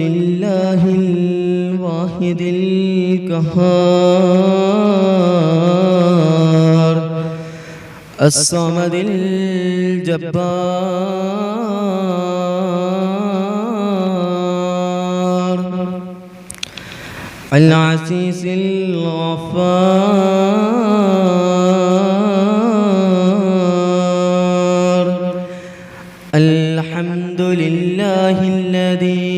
لله الواحد القهار. الصمد الجبار. العزيز الغفار. الحمد لله الذي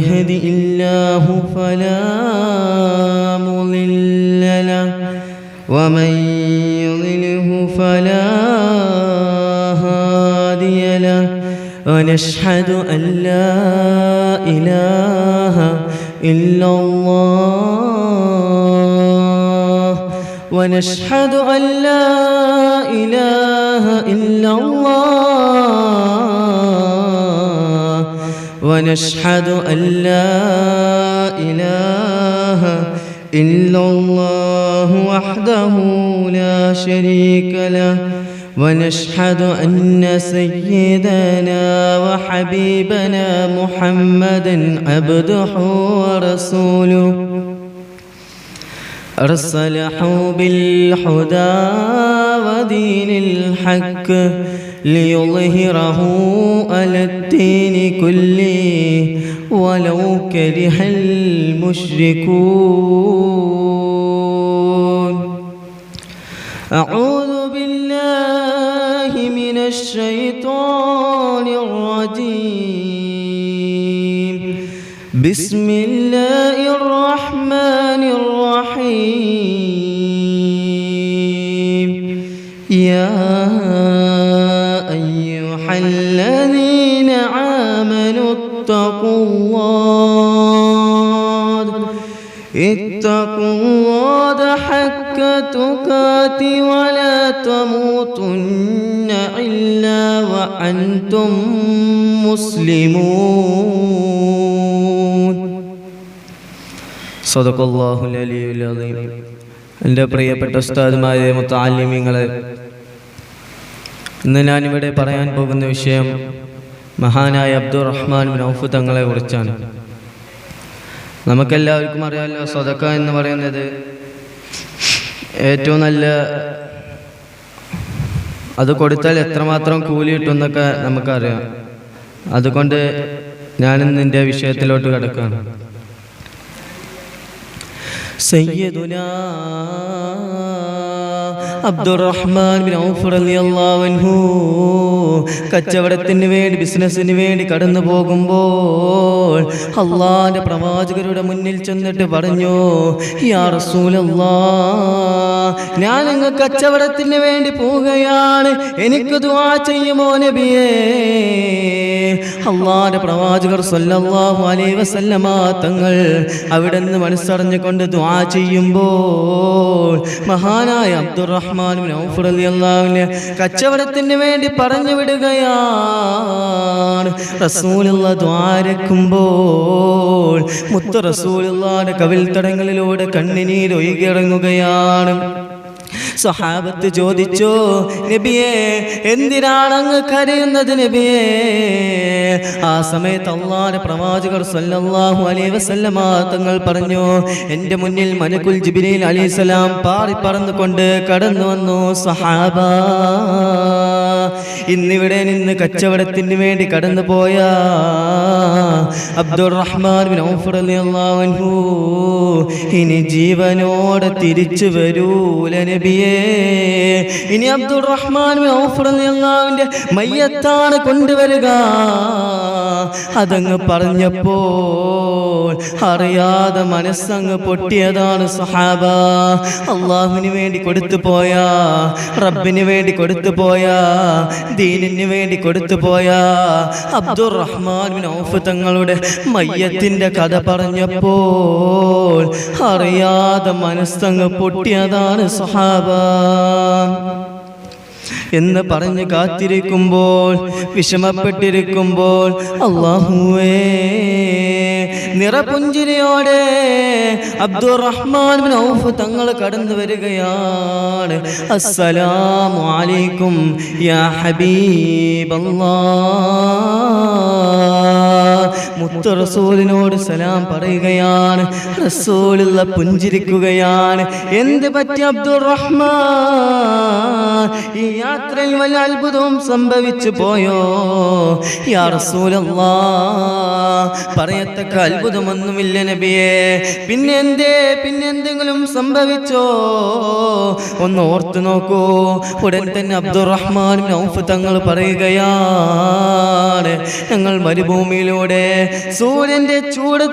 يهد الله فلا مضل له ومن يضله فلا هادي له ونشهد أن لا إله إلا الله ونشهد أن لا إله إلا الله ونشهد أن لا إله إلا الله وحده لا شريك له. ونشهد أن سيدنا وحبيبنا محمدا عبده ورسوله. أرسله بالهدى ودين الحق. ليظهره على الدين كله ولو كره المشركون. أعوذ بالله من الشيطان الرجيم. بسم الله اتقوا الله حق تقات ولا تموتن إلا وأنتم مسلمون صدق الله العلي العظيم എൻ്റെ പ്രിയപ്പെട്ട ഉസ്താദുമാരെ മുത്താലിമ്യങ്ങളെ ഇന്ന് ഞാനിവിടെ പറയാൻ പോകുന്ന വിഷയം മഹാനായ അബ്ദുറഹ്മാൻ ഔഫ് തങ്ങളെ കുറിച്ചാണ്. നമുക്കെല്ലാവർക്കും അറിയാമല്ലോ സ്വതക്ക എന്ന് പറയുന്നത് ഏറ്റവും നല്ല അത് കൊടുത്താൽ എത്രമാത്രം കൂലി കിട്ടുമെന്നൊക്കെ നമുക്കറിയാം. അതുകൊണ്ട് ഞാനിന്ന് എന്റെ വിഷയത്തിലോട്ട് കിടക്കുകയാണ് സയ്യിദുനാ അബ്ദുറഹ്മാൻ കച്ചവടത്തിന് വേണ്ടി ബിസിനസ്സിന് വേണ്ടി കടന്നു പോകുമ്പോൾ അള്ളാന്റെ പ്രവാചകരുടെ മുന്നിൽ ചെന്നിട്ട് പറഞ്ഞു യാ റസൂലല്ലാ ഞാൻ അങ്ങ് കച്ചവടത്തിന് വേണ്ടി പോവുകയാണ്. എനിക്ക് ദുആ ചെയ്യുമോ നബിയേ? അള്ളാന്റെ പ്രവാചകർ സല്ലല്ലാഹു അലൈഹി വസല്ലമ തങ്ങൾ അവിടെ നിന്ന് മനസ്സറിഞ്ഞുകൊണ്ട് ദുആ ചെയ്യുമ്പോൾ മഹാനായ അബ്ദുറഹ്മാൻ കച്ചവടത്തിന് വേണ്ടി പറഞ്ഞു വിടുകയാണ്. റസൂലുള്ള ദ്വാരക്കുമ്പോൾ മുത്ത റസൂലുള്ളാന്റെ കവിൽ തടങ്ങളിലൂടെ കണ്ണിനീർ ഒഴുകിയിറങ്ങുകയാണ് സ്വഹാബത്ത് ചോദിച്ചു നബിയെ എന്തിനാണ് അങ്ങ് കരയുന്നത് നബിയെ? ആ സമയത്ത് അള്ളാഹുവിന്റെ പ്രവാചകർ സല്ലല്ലാഹു അലൈഹി വസല്ലമ തങ്ങൾ പറഞ്ഞു എന്റെ മുന്നിൽ മലക്കുൽ ജിബ്രീൽ അലൈഹിസ്സലാം പാറി പറന്നുകൊണ്ട് കടന്നു വന്നു സഹാബ ഇന്നിവിടെ നിന്ന് കച്ചവടത്തിന് വേണ്ടി കടന്നു പോയ അബ്ദുറഹ്മാൻ ഇനി ജീവനോടെ തിരിച്ചു വരൂല ഇനി അബ്ദുൾ റഹ്മാൻ ഔഫ് റളിയല്ലാഹുവിന്റെ മയ്യത്താണ് കൊണ്ടുവരിക. അതങ്ങ് പറഞ്ഞപ്പോൾ അറിയാതെ മനസ്സങ്ങ് പൊട്ടിയതാണ് സഹാബ അള്ളാഹുവിന് വേണ്ടി കൊടുത്തു പോയ റബ്ബിന് വേണ്ടി കൊടുത്തു പോയ ദീനിന് വേണ്ടി കൊടുത്തു പോയ അബ്ദുൾ റഹ്മാൻ ഔഫ് തങ്ങളുടെ മയ്യത്തിന്റെ കഥ പറഞ്ഞപ്പോൾ അറിയാതെ മനസ്സങ്ങ് പൊട്ടിയതാണ് സഹാബ എന്ന് പറഞ്ഞ് കാത്തിരിക്കുമ്പോൾ വിഷമപ്പെട്ടിരിക്കുമ്പോൾ അള്ളാഹുവേ നിറപുഞ്ചിരിയോടെ അബ്ദുറഹ്മാൻ ഔഫ് തങ്ങൾ കടന്നു വരികയാണ്. അസ്സലാമു അലൈക്കും യാ ഹബീബല്ലാഹ് മുത്ത് റസൂലിനോട് സലാം പറയുകയാണ്. റസൂലുള്ള പുഞ്ചിരിക്കുകയാണ്. എന്ത് പറ്റി അബ്ദുൾ റഹ്മാൻ ഈ യാത്രയിൽ വല്ല അത്ഭുതവും സംഭവിച്ചു പോയോ? യാ റസൂലല്ലാ പറയത്തക്ക അത്ഭുതമൊന്നുമില്ല നബിയെ. പിന്നെന്തേ പിന്നെന്തെങ്കിലും സംഭവിച്ചോ? ഒന്ന് ഓർത്തു നോക്കൂ. ഉടൻ തന്നെ അബ്ദുറഹ്മാൻ ഔഫ് തങ്ങൾ പറയുകയാണ്. ഞങ്ങൾ മരുഭൂമിയിലൂടെ സൂര്യന്റെ ചൂട്